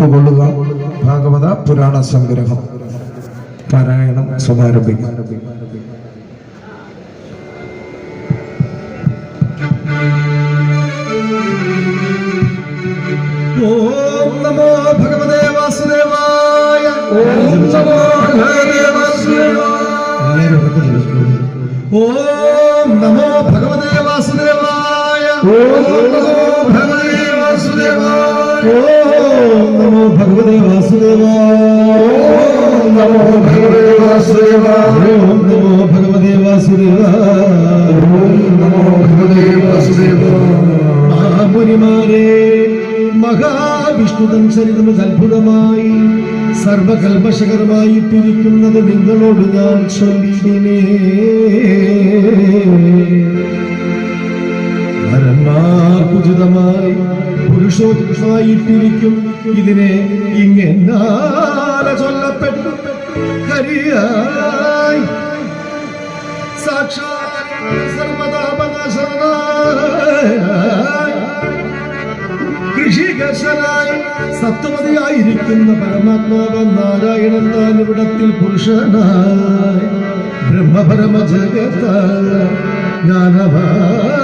കൊള്ളുക ഭാഗവത പുരാണ സംഗ്രഹം. പാരായണം സമാരംഭിക്കും. ഓം നമോ ഭഗവതേ വാസുദേവായ. ഓം നമോ ഭഗവതേ വാസുദേവായ. ഓം നമോ നമോ ഭഗവതേ വാസുദേവാ നമോ ഭഗവതേ വാസുദേവാ നമോ ഭഗവതേ വാസുദേവാ നമോ ഭഗവതേ വാസുദേവാ മഹാമുനിമാരെ മഹാവിഷ്ണുതൻ ചരിതം അത്ഭുതമായി സർവകൽമശകരമായി പിരിക്കുന്നത് നിങ്ങളോട് ഞാൻ ചൊല്ലിനേ നരന്മാർക്കുചിതമായി പുരുഷോചിതമായിട്ടിരിക്കും ഇതിനെ ഇങ്ങനെ ചൊല്ലപ്പെട്ടു. കരിയായി സാക്ഷാത് സർവതാപനാശനായി. കൃഷികർഷനായി സത്വമതിയായിരിക്കുന്ന പരമാത്മാവ് നാരായണൻ താൻ ഇവിടത്തിൽ പുരുഷനായി. ബ്രഹ്മപരമ ജഗത ജ്ഞാനമായി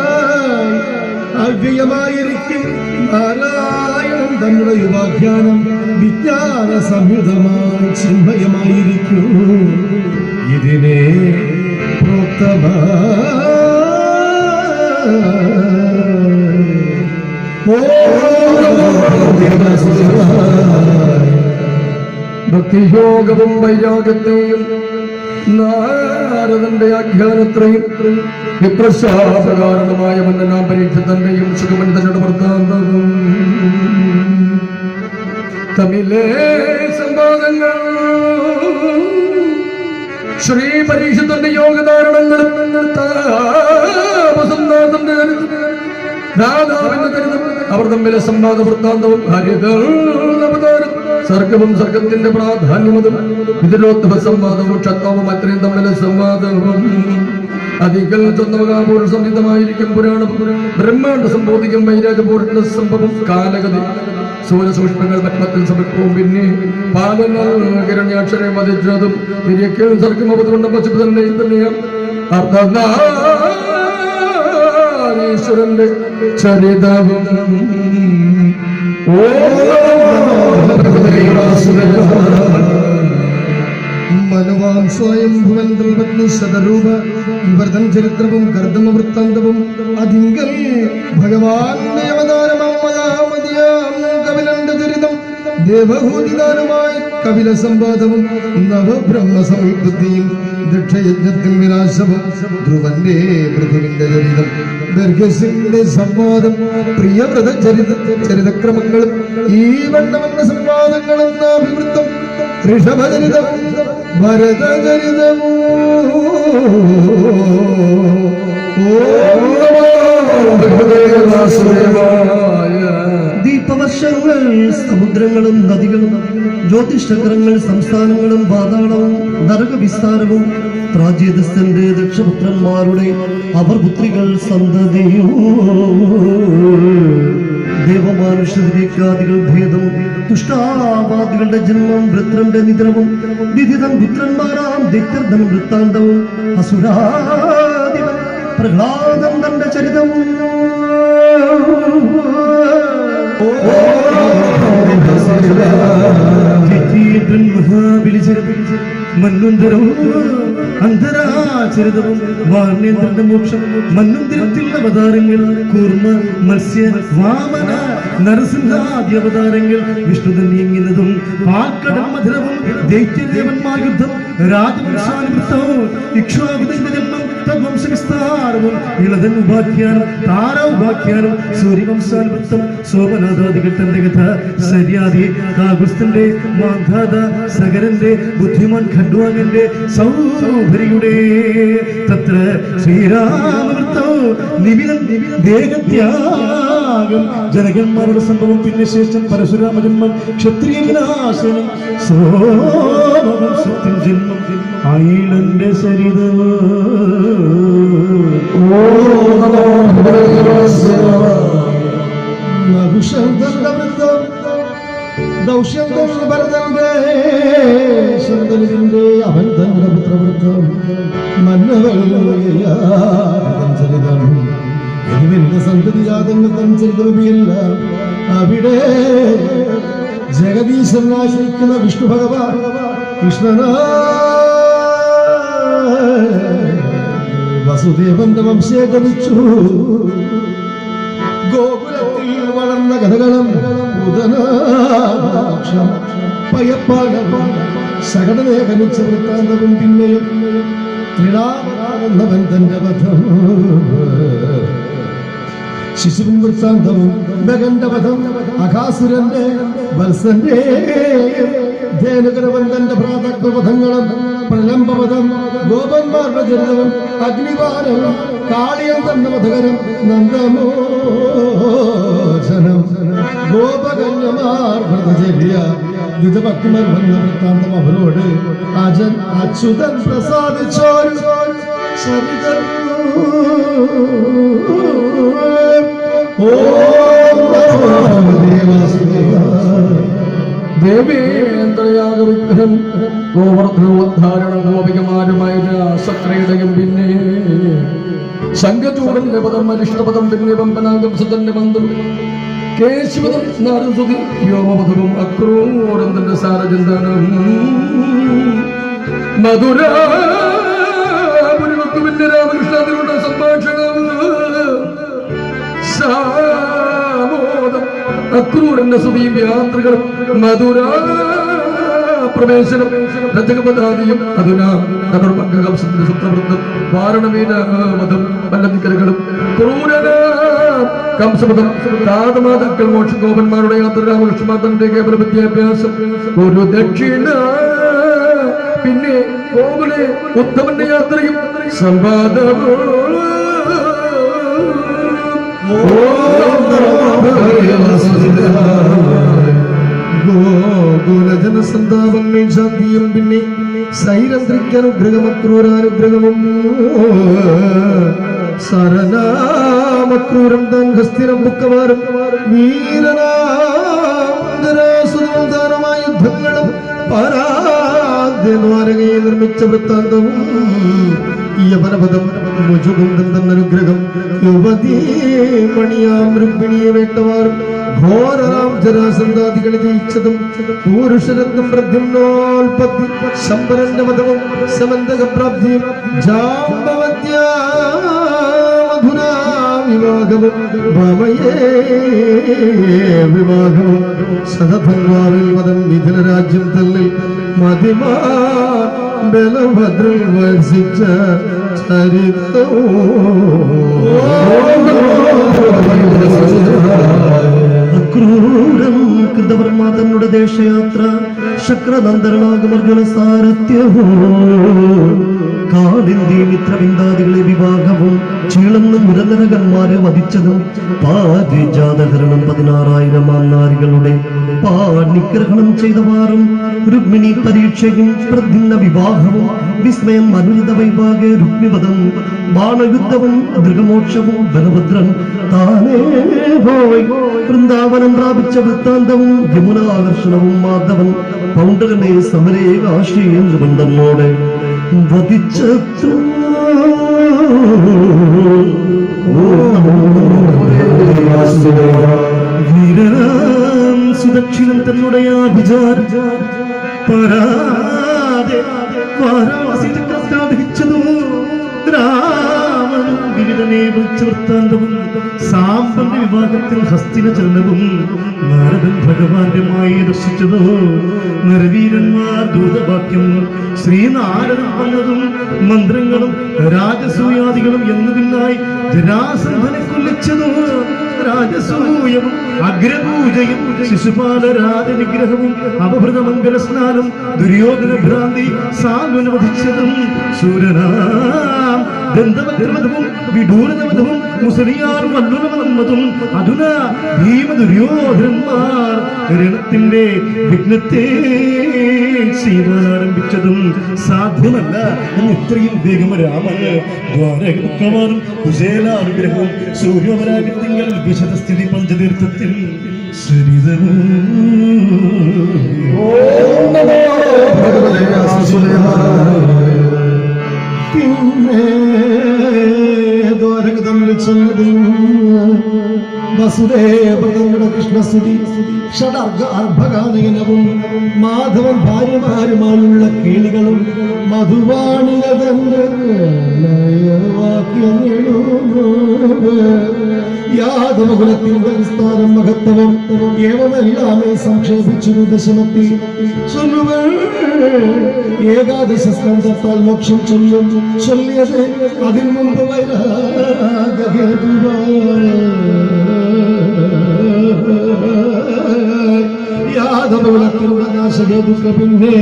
അവ്യയമായിരിക്കും നാരായണൻ തങ്ങളുടെ യുവാഖ്യാനം വിജ്ഞാന സംയുതമായി ചിന്മയമായിരിക്കൂ. ഇതിനെ ഭക്തിയോഗവും വൈരാഗത്തെയും നാരദന്റെ ആഖ്യാനത്രയും വിപ്രശാസകാരണമായ മന്നനാം പരീക്ഷ സുഖമൻ സുഖമന്തനോട് വൃത്താന്തവും. തമിഴേ സംവാദങ്ങൾ ശ്രീ പരീക്ഷത്തിന്റെ യോഗധാരണങ്ങളും രാധാവിന്റെ അവർ തമ്മിലെ സംവാദ വൃത്താന്തവും ഹരിതൽ അവതാരം സർഗവും സർഗത്തിന്റെ പ്രാധാന്യമതും ഇതിലോത്വ സംവാദവും ക്ഷത്വവും അത്രയും തമ്മിലെ സംവാദവും. അധികൽ ചന്ദ്രമകാപൂർ സംഹിതമായിരിക്കും പുരാണം. ബ്രഹ്മാണ്ഡ സംബോധിക്കും വൈരാജപൂരിന്റെ സംഭവം കാലഗതി. സൂര്യസൂക്ഷ്മങ്ങൾ പത്മത്തിൽ സമർപ്പവും പിന്നെ പാലങ്ങൾ കിരണ്യാക്ഷരം വധിച്ചതും തിരിയക്കേൾ സർഗം അവതുകൊണ്ട് പശു തന്നെ ചരിതവും. മനുവാം സ്വയം ദ്രവജ്ഞ ശതരൂപ ഇവർതൻ ചരിത്രവും കർദമ വൃത്താന്തവും അതിങ്കൽ ഭഗവാന്റെ അവതാരമമ്മയാമതിയാം കപിലന്റെ ചരിതം ദേവഭൂതിദാനമായി കപില സംവാദവും നവബ്രഹ്മ സമൃദ്ധിയും ദക്ഷയജ്ഞത്തിൽ വിനാശവും ധ്രുവന്റെ പൃഥുവിന്റെ ചരിതം ദർഗസിന്റെ സംവാദം പ്രിയവ്രത ചരിത ചരിതക്രമങ്ങളും ഈ വണ്ണവന്ന സംവാദങ്ങളും നാഭിവൃത്തം ഋഷഭചരിതവും ഭരതചരിതവും ഓം ദീപവർഷങ്ങൾ സമുദ്രങ്ങളും നദികളും ജ്യോതിഷചക്രങ്ങൾ സംസ്ഥാനങ്ങളും പാതാളവും നരകവിസ്താരവും പ്രാചീതസ്ഥന്റെ ദക്ഷപുത്രന്മാരുടെ അവർ പുത്രികൾ സന്തതിയോ. ദേവമാനുഷ്യതിരേക്കാദികൾ ഭേദം ദുഷ്ടാവാദികളുടെ ജന്മം വൃത്രന്റെ നിദ്രവും വിധിതം പുത്രന്മാരാം ദൈത്യർദ്ധം വൃത്താന്തവും അസുരാദിവൻ പ്രഹ്ലാദം തന്റെ ചരിതവും. വാർണേന്ദ്രന്റെ മോക്ഷം മന്വന്തരത്തിൽ അവതാരങ്ങൾ കൂർമ്മ മത്സ്യ വാമന നരസിംഹാദി അവതാരങ്ങൾ വിഷ്ണു നീങ്ങുന്നതും പാൽക്കടൽ മധുരവും ദൈത്യദേവന്മാർ യുദ്ധം രാജവംശാനുവൃത്തവും ഇക്ഷ്വാകുതിന്റെ തത്ര നിവിധം ദേഹത്യാഗം. ജനകന്മാരുടെ സംഭവം പിന്നെ ശേഷം പരശുരാമ ജന്മം ക്ഷത്രിയ വിനാശനം. സോമവംശത്തിൻ ജന്മം. അയിലന്റെ സരിതവും. ദൗഷ്യന്തം ഭരതന്റെ ശന്തനുവിന്റെ അവൻ തന്റെ പുത്രവൃത്തം ഇവന്റെ സന്തതി ജാതങ്ങൾ തൻ ചരിത്രമില്ല അവിടെ ജഗദീശനായിരിക്കുന്ന വിഷ്ണു ഭഗവാൻ കൃഷ്ണനാ. വസുദേവന്റെ വംശയെ ഗമിച്ചു ഗോകുലത്തിൽ വളർന്ന കഥകളും ഉദനാക്ഷം പയപ്പാടം സകടനെ ഗമിച്ച വൃത്താന്തവും പിന്നെയും ത്രിടാമെന്നവൻ തന്റെ വധം. ശിശുവിൻ വൃത്താന്തവും മകന്റെ അകാസുരന്റെ വത്സന്റെ ധേനുകരവന്തന്റെ ഭ്രാതത്വപഥങ്ങളും പ്രലംബപഥം ഗോപന്മാരുടെ ജനവും അഗ്നിവാരവും കാളിയം തന്ന വധകരം നന്ദമോചനം. ഗോപകന്യമാർ വ്രതചര്യ വന്ന വൃത്താന്തം അവരോട് അജൻ അച്യുതൻ പ്രസാദിച്ചോരു സരിതം ദേവേന്ദ്രയാഗവിഗ്രഹം ഗോവർദ്ധനോദ്ധാരണ ഗോപികമാരുമായ സക്രയുടെയും പിന്നെ സംഘചൂടന്റെ പദം അരിഷ്ടപദം പിന്നെ പമ്പനാഗം സുതന്റെ മന്ദം കേശവതം നാരസുതി വ്യോമപദവും അക്രൂരന്തന്റെ സാരചിന്തനം. മധുര പിന്നെ രാമകൃഷ്ണാദികളുടെ അക്രൂരന്റെ സുതീം യാത്രകളും മധുര പ്രവേശനം. രജകപദാദിയും അതുന നടുർമംഗം സുപ്രവൃത്തം വാരണമീന മതം വല്ലതിക്കലുകളും ക്രൂരന കംസപദം താതമാതാക്കൾ യാത്ര രാമകൃഷ്ണമാതന്റെ കേവല വിദ്യാഭ്യാസം ഒരു ദക്ഷിണ. പിന്നെ ഗോകുലെ ഉത്തമന്റെ യാത്രയും സംവാദമോ ഗോകുലജനസന്താപങ്ങൾ ശാന്തിയും പിന്നെ സൈരന്ത്രിക്കനുഗ്രഹമക്രൂരാനുഗ്രഹവും സരനാമക്രൂരം താൻ ഹസ്തിരം ബുക്കമാരും വീരനാമമായ യുദ്ധങ്ങളും പരാദ്യദ്വാരകയെ നിർമ്മിച്ച വൃത്താന്തവും. യവനപദം മുജുകുന്ദൻ തന്നനുഗ്രഹം യുവതീ മണിയാം രുക്മിണിയെ വേട്ടവാറും. ഘോരരാം ജരാസന്താദികളെ ജയിച്ചതും പൂരുഷരത്നം പ്രദ്യുമ്നോൽപത്തി ശമ്പരന്റെ മതവും സമന്തകപ്രാപ്തിയും ജാമ്പവത്യാ മധുരാ വിവാഹവും വിവാഹവും സഹഭംഗാവിൽ മതം മിഥുന രാജ്യം തള്ളിൽ മതിമാ ബലഭദ്രൻ വർഷിച്ച അക്രൂരം കൃതവർമ്മ തന്നുടെ ദേശയാത്ര ശക്രനന്ദരനാഗമർജുന സാരത്യവും കാളിന്തി മിത്രവിന്ദാദികളെ വിവാഹവും ചീളന്ന് മുരനരകന്മാരെ വധിച്ചതും പാതിജാതകരണം പതിനാറായിരം ആന്നാരികളുടെ പാണിഗ്രഹണം ചെയ്തവാറും രുക്മിണി പരീക്ഷയും പ്രതിന്ന വിവാഹവും വിസ്മയം അനുരിത വൈഭാഗ രുക്മിപദം ബാണയുദ്ധവും ദൃഗമോക്ഷവും ബലഭദ്രൻ. താനേ പോയി. വൃന്ദാവനം പ്രാപിച്ച വൃത്താന്തവും യമുനാകർഷണവും മാധവൻ. പൗണ്ടകനെ സമരേ കാശീന്ദ്രബന്ധമോടെ വധിച്ചത്ര വീരനാം സുദക്ഷിണൻ തന്നുടയാ വിചാര. പരാതെ വാരാണസി ചക്രസ്ഥാപിച്ചതും രാമനും വിളിച്ച വൃത്താന്തവും വിഭാഗത്തിൽ വിവാഹത്തിൽ ഹസ്തിന ചലനവും നാരദൻ ഭഗവാന്റെ മായി ദർശിച്ചതോ? നരവീരന്മാർ ദൂതവാക്യം ശ്രീനാരദൻ പറഞ്ഞതും മന്ത്രങ്ങളും രാജസൂയാദികളും എന്നതിനായി ജരാസന്ധനെ കൊല്ലിച്ചതോ? രാജസൂയം അഗ്രപൂജയും ശിശുപാല രാജനിഗ്രഹവും അപഭൃത മംഗല സ്നാനം ദുര്യോധന ഭ്രാന്തി സാന്വനവധിച്ചതും ശൂരനാം ദന്തവധവും വിഡൂരനവധവും മുസലിയാർ വല്ലുനവന്നതും അധുന ഭീമ ദുര്യോധനന്മാർ രണത്തിന്റെ വിഘ്നത്തെ ചെയ്യുവാൻ ആരംഭിച്ചതും സാധ്യമല്ല. എന്ന് ഇത്രയും വേഗം രാമന് ദ്വാരകമാറും കുശേലാനുഗ്രഹവും സൂര്യോപരാഗത്തിങ്കൽ വിശദസ്ഥിതി പഞ്ചതീർത്ഥത്തിൽ സരിതമോ ഭഗവതേ വാസുദേവായ പിന്നെ ദ്വാരക തമ്മിൽ ചെന്നതും വസുദേവതങ്ങളുടെ കൃഷ്ണസ്തുതി ഷഡർഗ അർഭകാനയനവും മാധവൻ ഭാര്യമാരുമായുള്ള കേളികളും മധുവാണികതന്റെ വാക്യങ്ങളും യാദവകുലത്തിന്റെ വിസ്താരം മഹത്വം ഏവമെല്ലാമേ സംക്ഷേപിച്ചു ദശമത്തിൽ. ചൊല്ലുകൾ ഏകാദശ സ്കന്ധത്താൽ മോക്ഷം ചൊല്ലും. ചൊല്ലിയത് അതിന് മുമ്പ് യാദവകുലത്തിലുള്ള നാശകേതുക്ക പിന്നെ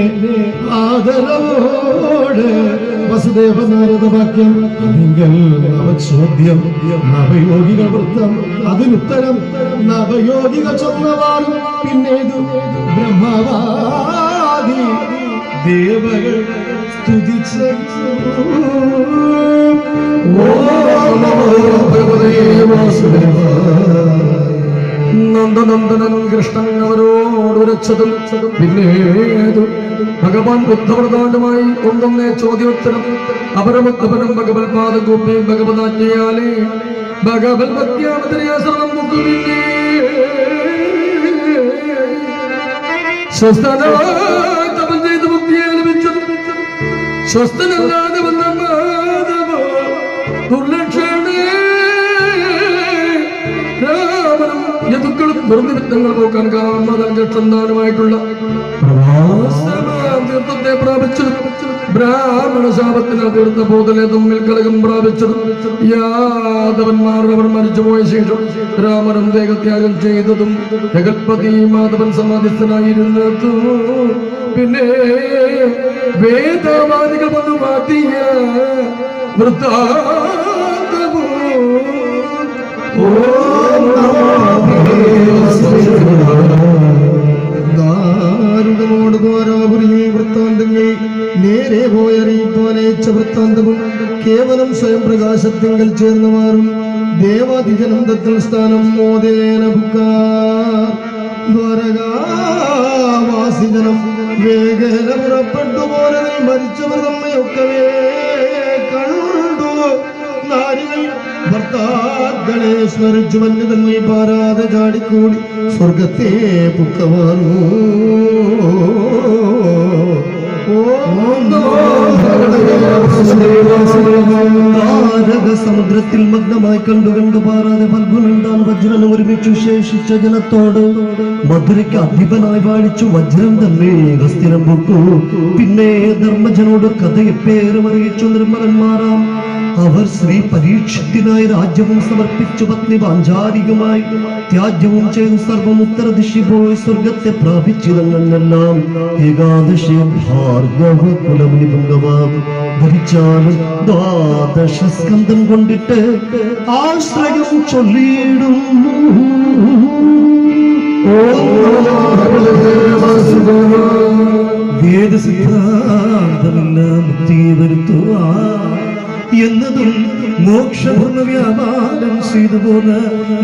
ആദരവോടെ വസുദേവ നാരദ വാക്യം നിങ്ങൾ നവചോദ്യം നവയോഗിക വൃത്തം അതിനുത്തരം നവയോഗിക ചൊന്നവാറും പിന്നേതു ബ്രഹ്മവാദി ദേവകൾ സ്തുതിച്ച ഭഗവതേ വാസുദേവായ നന്ദനന്ദനൻ കൃഷ്ണൻ അവരോട് ഉരച്ചതും പിന്നേതു ഭഗവാൻ ബുദ്ധപ്രധാനമായി ഒന്നൊന്നേ ചോദ്യോത്തരം. അപരമുദ്ധപരം ഭഗവത് പാദകൂപ്പി ഭഗവതാജ്ഞയാലേ ഭഗവത് ലഭിച്ചത് സ്വസ്ഥനല്ലാതെ യദുക്കളും നോക്കാൻ പോക്കാൻ കാമതൻ ജക്ഷന്താനുമായിട്ടുള്ള പ്രവാസമാം തീർത്ഥത്തെ പ്രാപിച്ചത് ബ്രാഹ്മണ ശാപത്തിന് തീർത്ഥ ഭൂതലെ തമ്മിൽ കലകം പ്രാപിച്ചത് യാദവന്മാരുടെ അവർ മരിച്ചുപോയ ശേഷം രാമനും ദേഹത്യാഗം ചെയ്തതും ജഗത്പതി മാധവൻ സമാധിസ്ഥനായിരുന്നതും. പിന്നെ വേദവാദികൾ വന്നു മാറ്റിയ വൃത്താന്തമോ സ്വയം പ്രകാശത്തിങ്കൽ ചേർന്ന് മാറും. ദേവാതിജനന്ദത്തിൽ സ്ഥാനം മോദേന ദ്വാരകാവാസിജനം വേഗേന പുറപ്പെട്ടു പോരതിൽ മരിച്ചവർ നമ്മയൊക്കവേ കണ്ടു. നാരികൾ ഭർത്താക്കളെ സ്മരിച്ചു വന്നു തന്നെ പാരാതെ ചാടിക്കൂടി സ്വർഗത്തെ പുക്കവാനു. സമുദ്രത്തിൽ മഗ്നമായി കണ്ടു കണ്ടു പാറാതെ ഫൽഗുനുണ്ടാൻ വജ്രൻ ഒരുമിച്ചു ശേഷിച്ച ജനത്തോട് മധുരയ്ക്ക് അധിപനായി വാഴിച്ചു വജ്രം തന്നെ വസ്ത്രം പൊക്കു പിന്നെ ധർമ്മജനോട് കഥയെ പേര് മറിയിച്ചു നിർമ്മലന്മാരാം. അവർ ശ്രീ പരീക്ഷത്തിനായി രാജ്യവും സമർപ്പിച്ചു പത്നി പാഞ്ചാരികമായി ത്യാജ്യവും ചെയ്തു സർവം ഉത്തരദിശി പോയി സ്വർഗത്തെ പ്രാപിച്ചിരുന്നെല്ലാം ഏകാദശി ഭാർഗവ കുലമുനി പുങ്കവാം ധരിച്ചാലും ദ്വാദശ സ്കന്ധം കൊണ്ടിട്ട് ആശ്രയം ചൊല്ലിയിടും. വേദ സിദ്ധാന്തമെല്ലാം മുക്തിയെ വരുത്തുവാ എന്നതും മോക്ഷധർമ്മ വ്യാപാരം ചെയ്തു പോന്ന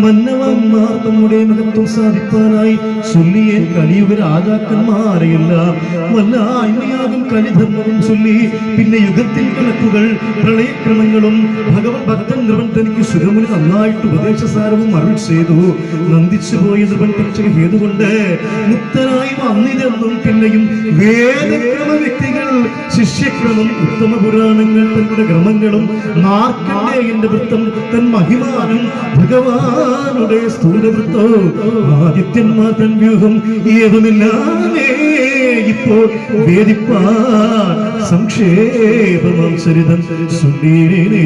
മന്നവന്മാർ നമ്മുടെ മഹത്വം സാധിപ്പാനായി ചൊല്ലിയെ കലിയുഗ രാജാക്കന്മാരെയെല്ലാം വല്ല ആയ്മയാകും കലിധർമ്മവും ചൊല്ലി പിന്നെ യുഗത്തിൽ കണക്കുകൾ പ്രളയക്രമങ്ങളും ഭഗവത് ഭക്തൻ നൃപൻ തനിക്ക് സുരമുനി നന്നായിട്ട് ഉപദേശസാരവും അരുൾ ചെയ്തു. നന്ദിച്ചു പോയ നൃപൻ പക്ഷേ ഹേതുകൊണ്ട് മുക്തനായി വന്നിതെന്നും പിന്നെയും വേദക്രമ വ്യക്തികൾ ശിഷ്യക്രമം ഉത്തമ പുരാണങ്ങൾ തങ്ങളുടെ ക്രമങ്ങളും മാർക്കണ്ഡേയന്റെ വൃത്തം തൻ മഹിമാനം ഭഗവാനുടെ സ്ഥൂലവൃത്തോ ആദിത്യന്മാർ തൻ വ്യൂഹം ഏതുമില്ലാതെ ഇപ്പോൾ വേദിപ്പാൻ സംക്ഷേപമാം സരിതം സുണ്ടീരേ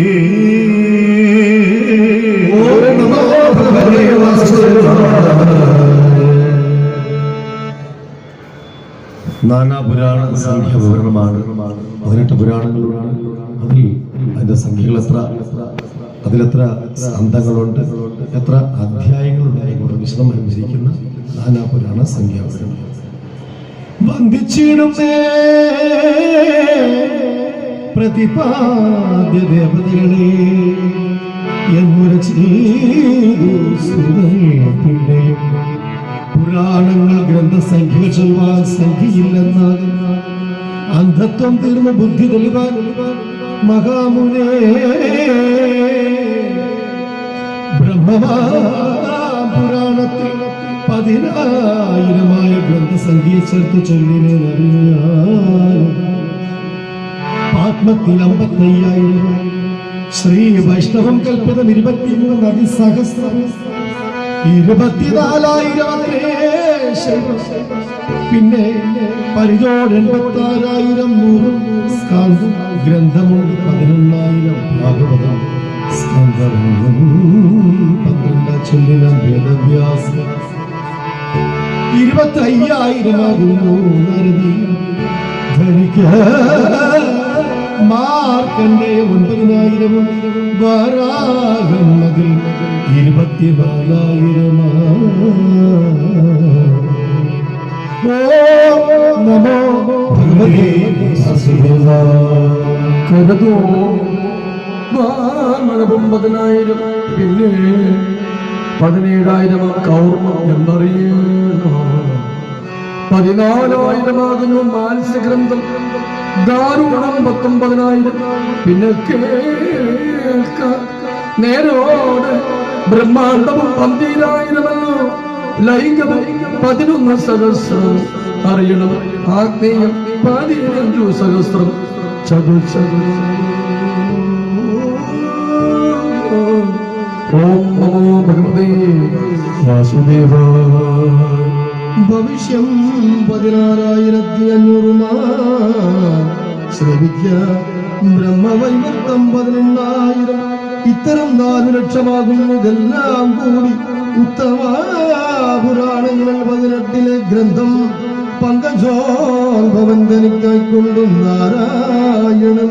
നാനാപുരാണ സംഖ്യ വിവരണമാണ് പതിനെട്ട് പുരാണങ്ങളുണ്ട്. അതിൽ അതിന്റെ സംഖ്യകൾ എത്ര അതിലെത്ര സ്കന്ധങ്ങളുണ്ട്? എത്ര അധ്യായങ്ങളുണ്ട്? എന്നോട് വിശദമായി വിവരിക്കുന്ന നാനാപുരാണ സംഖ്യ വിവരണം പ്രതിപാദ്യ പുരാണങ്ങൾ ഗ്രന്ഥസംഖ്യകൾ ചൊല്ലുവാൻ സംഖ്യയില്ലെന്നാൽ അന്ധത്വം തീർന്ന ബുദ്ധി തെളിവാൻ മഹാമുനേ. ബ്രഹ്മപുരാണത്തിൽ പതിനായിരമായ ഗ്രന്ഥസംഖ്യയെ ചേർത്ത് അറിയാം ആത്മത്തിൽ അമ്പത്തയ്യായിരം ശ്രീ വൈഷ്ണവം കൽപ്പിതം ഇരുപത്തിമൂന്ന് അതിസഹസ്രം പിന്നെ പരിചോട് എൺപത്തി ആറായിരം നൂറും ഗ്രന്ഥമുണ്ട് പതിനൊന്നായിരം. ഭാഗവതം. പന്ത്രണ്ട് ചൊല്ലിനം വേദവ്യാസം. ഇരുപത്തി അയ്യായിരമാകുന്നു നരതി. ധരിക്ക. മാർക്കന്റെ ഒൻപതിനായിരവും. വരാകം അതിൽ ഓ നമോ ഭഗവതേ കരുതോ പതിനായിരം പിന്നെ പതിനേഴായിരം കൗർമ്മം എന്നറിയണം പതിനാലായിരമാകുന്നു മാത്സ്യഗ്രന്ഥം. ദാരുണം പത്തൊമ്പതിനായിരം പിന്നെ കേൾക്ക നേരോടെ ബ്രഹ്മാണ്ടവും പന്തീരായിരമല്ലോ ലൈംഗവും പതിനൊന്ന് സഹസ്രം അറിയണം ആഗ്നേയം പതിനഞ്ചു സഹസ്രം ചതു ഓം നമോ ഭഗവതേ വാസുദേവായ ഭവിഷ്യം പതിനാറായിരത്തി അഞ്ഞൂറ് ശ്രമിക്ക ബ്രഹ്മവൈവർത്തം പതിനെണ്ണായിരം ഇത്തരം നാലു ലക്ഷമാകുന്നതെല്ലാം കൂടി. ഉത്തമ പുരാണങ്ങളിൽ പതിനെട്ടിലെ ഗ്രന്ഥം പങ്കജോഭവൻ തനിക്കായിക്കൊണ്ടും നാരായണൻ.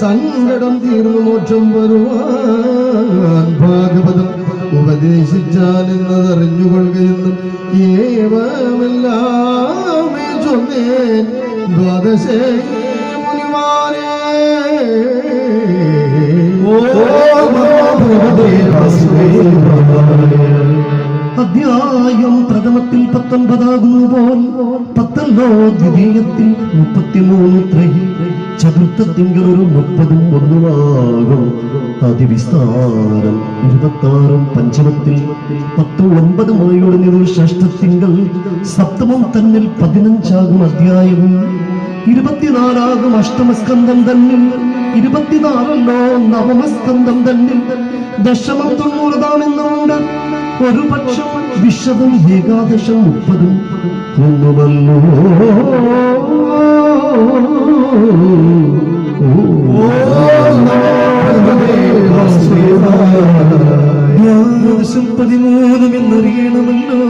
സങ്കടം തീർന്നു മോക്ഷം വരുവാൻ ഭാഗവതം ഉപദേശിച്ചാൽ എന്നതറിഞ്ഞുകൊള്ളുകയെന്നും ഏവമെല്ലാമേ ചൊന്നേ ദ്വാദശേ അധ്യായം പ്രഥമത്തിൽ പത്തൊൻപതാകുന്നു പോൽ ദ്വിതീയത്തിൽ മുപ്പത്തിമൂന്ന് ത്രയി. ചതുർത്ഥത്തിങ്കിൽ ഒരു മുപ്പതും ഒന്നുമാകും. അതിവിസ്താരം ഇരുപത്താറും പഞ്ചമത്തിൽ പത്തും ഒൻപതുമായി ഒളിഞ്ഞതു ഷഷ്ടത്തിങ്കൾ സപ്തമം തന്നിൽ പതിനഞ്ചാകും അധ്യായം. ഇരുപത്തിനാലാകും അഷ്ടമസ്കന്ധം തന്നിൽ ഇരുപത്തിനാലല്ലോ നവമസ്കന്ധം തന്നിൽ. ദശമം തൊണ്ണൂറതാമെന്നുണ്ട് ഒരു പക്ഷം വിശദം ഏകാദശം മുപ്പതും ഒന്നുമല്ലോ. ദ്വാദശം പതിമൂന്നും എന്നറിയണമല്ലോ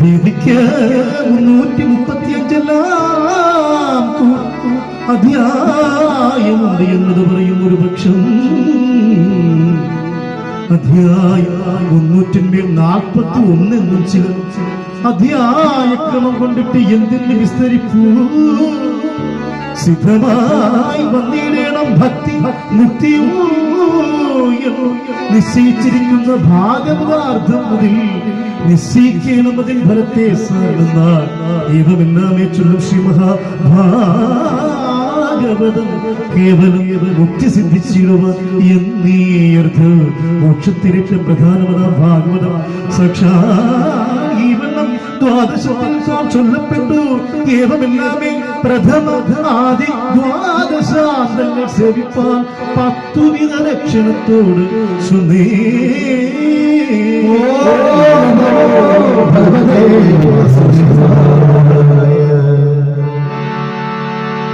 വേദിക്ക് മുന്നൂറ്റി മുപ്പത്തിയഞ്ചെല്ലാം അധ്യായമുണ്ട് എന്നത് പറയും ഒരു പക്ഷം. അധ്യായം മുന്നൂറ്റിന്മേൽ നാൽപ്പത്തി ഒന്നെന്നും ചിലർ അധ്യായക്രമം കൊണ്ടിട്ട് എന്തിന് വിസ്തരിപ്പൂ? സിദ്ധമായി വന്നിടേണം ഭക്തി മുക്തിയും നിശ്ചയിച്ചിരിക്കുന്ന ഭാഗവതാർത്ഥം മുതൽ നിശ്ചയിക്കണം അതിൽ ഫലത്തെ സാധുന്നാൽ. ഏവമെല്ലാമേ ചൊല്ലും ശ്രീ മഹാഭാഗവതം കേവലം മുക്തി സിദ്ധിച്ചിടുക അർത്ഥം. മോക്ഷത്തിരേറ്റ പ്രധാനമത ഭാഗവതം. സാക്ഷാ ദ്വാദശത്തിൽ ചൊല്ലപ്പെട്ടു. ദേവമില്ലാമേ പ്രഥമ ആദി ദ്വാദശാന്തങ്ങൾ സേവിപ്പാൻ പത്തു വിധ ലക്ഷണത്തോട് സുനീ. ഭഗവതേ